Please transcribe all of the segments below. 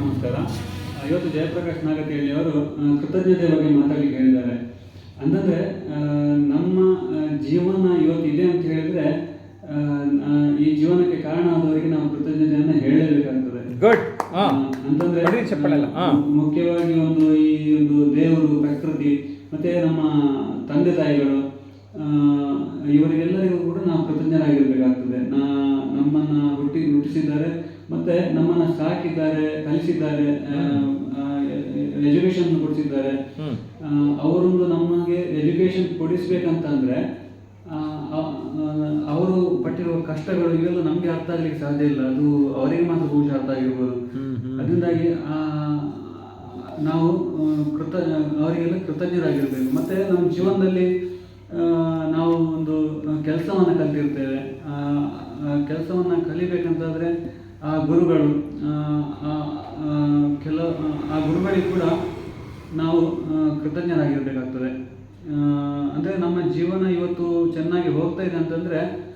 ನಮಸ್ಕಾರ. ಇವತ್ತು ಜಯಪ್ರಕಾಶ್ ನಾಗತಿಹಳ್ಳಿ ಅವರು ಕೃತಜ್ಞತೆ ಬಗ್ಗೆ ಮಾತಾಡಲಿಕ್ಕೆ ಹೇಳಿದ್ದಾರೆ. ಅಂತಂದರೆ ನಮ್ಮ ಜೀವನ ಇವತ್ತು ಇದೆ ಅಂತ ಹೇಳಿದ್ರೆ ಈ ಜೀವನಕ್ಕೆ ಕಾರಣ ಆದವರಿಗೆ ನಾವು ಕೃತಜ್ಞತೆಯನ್ನು ಹೇಳಲೇಬೇಕಾಗ್ತದೆ. ಗುಡ್ ಅಂತಂದ್ರೆ ಮುಖ್ಯವಾಗಿ ಒಂದು ಈ ಒಂದು ದೇವರು ಪ್ರಕೃತಿ ಮತ್ತೆ ನಮ್ಮ ತಂದೆ ತಾಯಿಗಳು ಇವರಿಗೆಲ್ಲರಿಗೂ ಕೂಡ ನಾವು ಕೃತಜ್ಞರಾಗಿರ್ಬೇಕಾಗ್ತದೆ. ನಾ ನಮ್ಮನ್ನ ಹುಟ್ಟಿ ಹುಟ್ಟಿಸಿದ್ದಾರೆ. ಮತ್ತೆ ನಮ್ಮನ್ನ ಸಾಕಿದ್ದಾರೆ ಕಲಿಸಿದ್ದಾರೆ ಎಜುಕೇಶನ್ ಕೊಡಿಸಿದ್ದಾರೆ. ಅವರೊಂದು ನಮಗೆ ಎಜುಕೇಶನ್ ಕೊಡಿಸ್ಬೇಕಂತಂದ್ರೆ ಅವರು ಪಟ್ಟಿರುವ ಕಷ್ಟಗಳು ಇವೆಲ್ಲ ನಮ್ಗೆ ಅರ್ಥ ಆಗ್ಲಿಕ್ಕೆ ಸಾಧ್ಯ ಇಲ್ಲ. ಅದು ಅವರಿಗೆ ಮಾತ್ರ ಬಹುಶಃ ಅರ್ಥ ಆಗಿರ್ಬೋದು. ಅದರಿಂದಾಗಿ ಆ, ನಾವು ಕೃತ ಅವರಿಗೆಲ್ಲ ಕೃತಜ್ಞರಾಗಿರ್ಬೇಕು. ಮತ್ತೆ ನಮ್ಮ ಜೀವನದಲ್ಲಿ ನಾವು ಒಂದು ಕೆಲಸವನ್ನು ಕಲ್ತಿರ್ತೇವೆ. ಕೆಲಸವನ್ನು ಕಲಿಬೇಕಂತಾದ್ರೆ ಆ ಗುರುಗಳು ಕೆಲವು ಆ, ಗುರುಗಳಿಗೆ ಕೂಡ ನಾವು ಕೃತಜ್ಞರಾಗಿರಬೇಕಾಗ್ತದೆ. ಅಂದ್ರೆ ನಮ್ಮ ಜೀವನ ಇವತ್ತು ಚೆನ್ನಾಗಿ ಹೋಗ್ತಾ ಇದೆ ಅಂತಂದ್ರೆ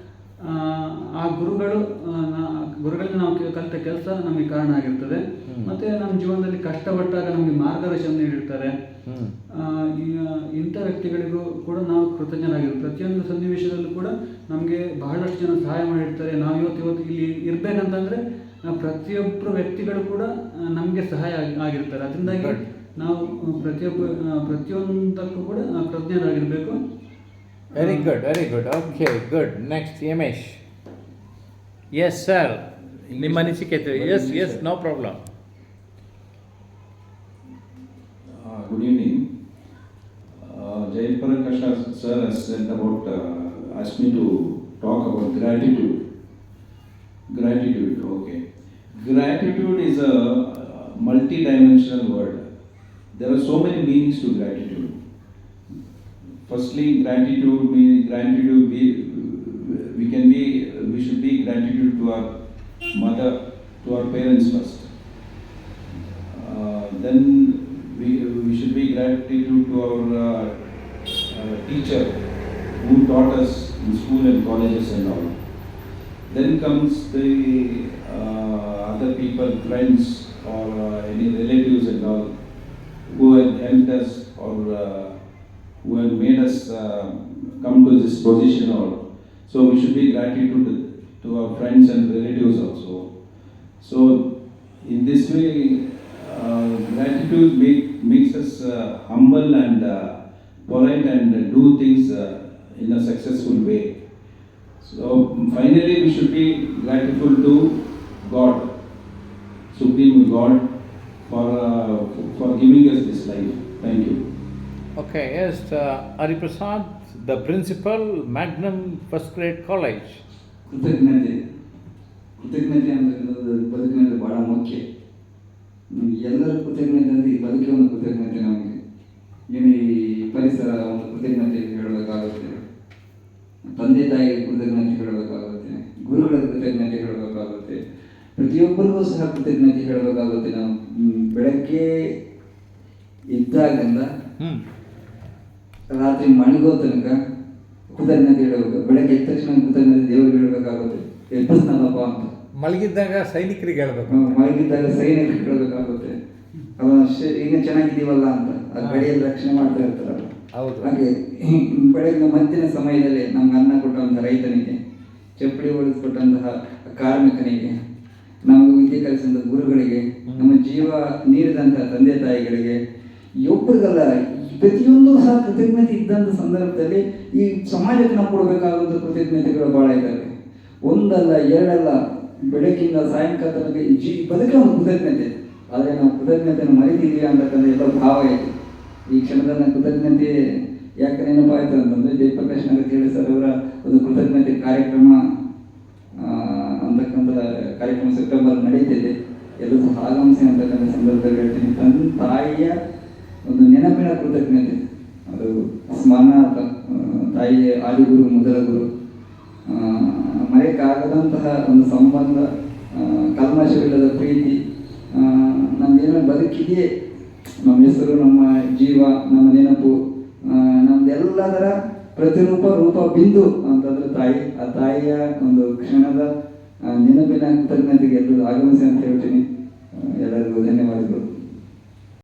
ಆ, ಆ ಗುರುಗಳು ಗುರುಗಳಿಂದ ನಾವು ಕಲಿತ ಕೆಲಸ ನಮಗೆ ಕಾರಣ ಆಗಿರ್ತದೆ. ಮತ್ತೆ ನಮ್ಮ ಜೀವನದಲ್ಲಿ ಕಷ್ಟಪಟ್ಟಾಗ ನಮಗೆ ಮಾರ್ಗದರ್ಶನ ನೀಡಿರ್ತಾರೆ. ಇಂಥ ವ್ಯಕ್ತಿಗಳಿಗೂ ಕೂಡ ನಾವು ಕೃತಜ್ಞರಾಗಿರ್ತೀವಿ ಪ್ರತಿಯೊಂದು ಸನ್ನಿವೇಶದಲ್ಲೂ ಕೂಡ ನಮಗೆ ಬಹಳಷ್ಟು ಜನ ಸಹಾಯ ಮಾಡಿರ್ತಾರೆ. ನಾವು ಇವತ್ತು ಇವತ್ತು ಇಲ್ಲಿ ಇರಬೇಕಂತಂದ್ರೆ ಪ್ರತಿಯೊಬ್ಬರು ವ್ಯಕ್ತಿಗಳು ಕೂಡ ನಮಗೆ ಸಹಾಯ ಆಗಿ- ಆಗಿರ್ತಾರೆ. ಅದರಿಂದಾಗಿ. ನಾವು ಪ್ರತಿಯೊಬ್ಬ ಪ್ರತಿಯೊಂದಕ್ಕೂ ಕೂಡ ಕೃತಜ್ಞರಾಗಿರ್ಬೇಕು. Very good very good okay good next Yamesh yes sir ನಿಮ್ಮ ಅನಿಸಿಕೆ yes yes no problem Uh, Good evening. Uh, Jay Prakash sir has said about, uh, asked me to talk about gratitude. Gratitude, okay. Gratitude is a uh, multi-dimensional word. There are so Firstly, gratitude means gratitude we, we can be, we should be gratitude to our mother, to our parents first. Uh, then we, we should be gratitude to our uh, uh, teacher who taught us in school and colleges and all. Then comes the uh, other people, friends or uh, any relatives and all who have helped us or uh, who have made uh, come to this position or so we should be gratitude to, our friends and relatives also. So in this way, uh, gratitude make, makes us uh, humble and uh, polite and do things uh, in a successful way. So finally, we should be grateful to God, Supreme God, for uh, for giving us this life. Thank you. Okay S Hariprasad the principal Magnum first Grade college ಕೃತಜ್ಞತೆ. ಕೃತಜ್ಞತೆ ಅನ್ನೋದು ಬದುಕಿನಲ್ಲಿ ಭಾಳ ಮುಖ್ಯ. ಎಲ್ಲರ ಕೃತಜ್ಞತೆ ಅಂದರೆ ಈ ಬದುಕೇ ಒಂದು ಕೃತಜ್ಞತೆ ನಮಗೆ. ಏನು ಈ ಪರಿಸರ ಒಂದು ಕೃತಜ್ಞತೆ ಹೇಳಬೇಕಾಗುತ್ತೆ. ತಂದೆ ತಾಯಿಗೆ ಕೃತಜ್ಞತೆ ಹೇಳಬೇಕಾಗುತ್ತೆ. ಗುರುಗಳ ಕೃತಜ್ಞತೆ ಹೇಳಬೇಕಾಗುತ್ತೆ. ಪ್ರತಿಯೊಬ್ಬರಿಗೂ ಸಹ ಕೃತಜ್ಞತೆ ಹೇಳಬೇಕಾಗುತ್ತೆ. ನಾವು ಬೆಳಗ್ಗೆ ಇದ್ದಾಗಲ್ಲ ಹ್ಞೂ ರಾತ್ರಿ ಮಣಿಗೋ ತನಕ ಕೃತಜ್ಞತೆ ಹೇಳಬೇಕು ಬೆಳಗ್ಗೆ ಎದ್ದ ತಕ್ಷಣ ಕೃತಜ್ಞತೆ ದೇವರಿಗೆ ಹೇಳಬೇಕಾಗುತ್ತೆ ಎಬ್ಬಿಸ್ನಲ್ಲಪ್ಪ ಅಂತ. ಮಲಗಿದ್ದಾಗ ಸೈನಿಕರಿಗೆ ಹೇಳ್ಬೇಕು. ಮಲಗಿದ್ದಾಗ ಸೈನಿಕರಿಗೆ ಹೇಳಬೇಕಾಗುತ್ತೆ ಅವನ ಈಗ ಚೆನ್ನಾಗಿದ್ದೀವಲ್ಲ ಅಂತ. ಆ ಗಡಿಯಲ್ಲಿ ರಕ್ಷಣೆ ಮಾಡ್ತಾ ಇರ್ತಾರಲ್ಲ. ಹೌದು. ಹಾಗೆ ಬೆಳಗ್ಗೆ ಮಧ್ಯಾಹ್ನ ಸಮಯದಲ್ಲಿ ನಮ್ಗೆ ಅನ್ನ ಕೊಟ್ಟಂತ ರೈತನಿಗೆ ಚಪ್ಪಡಿ ಹೊಡೆದುಕೊಟ್ಟಂತಹ ಕಾರ್ಮಿಕನಿಗೆ ನಾವು ವಿದ್ಯೆ ಕಲಿಸಿದಂಥ ಗುರುಗಳಿಗೆ ನಮ್ಮ ಜೀವ ನೀಡಿದಂತಹ ತಂದೆ ತಾಯಿಗಳಿಗೆ ಒಬ್ಬರಿಗಲ್ಲ ಪ್ರತಿಯೊಂದು ಸಹ ಕೃತಜ್ಞತೆ ಇದ್ದಂಥ ಸಂದರ್ಭದಲ್ಲಿ ಈ ಸಮಾಜಕ್ಕೆ ನಾವು ಕೊಡಬೇಕಾದಂಥ ಕೃತಜ್ಞತೆಗಳು ಭಾಳ ಇದ್ದಾವೆ ಒಂದಲ್ಲ, ಎರಡಲ್ಲ ಬೆಳಕಿಂದ ಸಾಯಂಕಾಲ ಜೀ ಬದುಕೇ ಒಂದು ಕೃತಜ್ಞತೆ. ಆದರೆ ನಾವು ಕೃತಜ್ಞತೆಯನ್ನು ಮರಿತಿದ್ದೀವಿ ಅಂತಕ್ಕಂಥ ಎಲ್ಲ ಭಾವ ಇದೆ. ಈ ಕ್ಷಣದಲ್ಲಿ ಕೃತಜ್ಞತೆ ಯಾಕೆ ನೆನಪಾಯಿತು ಅಂತಂದ್ರೆ ಜಯಪ್ರಕಾಶ್ ನಗರ ಸರ್ ಅವರ ಒಂದು ಕೃತಜ್ಞತೆ ಕಾರ್ಯಕ್ರಮ ಅಂತಕ್ಕಂಥ ಕಾರ್ಯಕ್ರಮ ಸೆಪ್ಟೆಂಬರ್ ನಡೀತಿದೆ. ಎಲ್ಲರೂ ಆಗಮಿಸಿ ಅಂತಕ್ಕಂಥ ಸಂದರ್ಭದಲ್ಲಿ ಹೇಳ್ತೀನಿ. ತನ್ನ ತಾಯಿಯ ಒಂದು ನೆನಪಿನ ಕೃತಜ್ಞತೆ. ಅದು ಸ್ಮರಣಾರ್ಥ ತಾಯಿಯ ಆದಿಗುರು ಮೊದಲ ಗುರು. ಮರೆಯಕ್ಕಾಗದಂತಹ ಒಂದು ಸಂಬಂಧ ಕಲ್ಮಶವಿಲ್ಲದ ಪ್ರೀತಿ ನಮ್ದೇನೋ ಬದುಕಿದೆಯೇ. ನಮ್ಮ ಹೆಸರು, ನಮ್ಮ ಜೀವ, ನಮ್ಮ ನೆನಪು ನಮ್ದೆಲ್ಲದರ ಪ್ರತಿರೂಪ, ರೂಪ ಬಿಂದು ಅಂತಂದ್ರೆ ತಾಯಿ. ಆ ತಾಯಿಯ ಒಂದು ಕ್ಷಣದ ನೆನಪಿನ ಕೃತಜ್ಞತೆಗೆ ಎಲ್ಲರೂ ಆಗಮಿಸಿ ಅಂತ ಹೇಳ್ತೀನಿ. ಎಲ್ಲರಿಗೂ ಎಲ್ಲ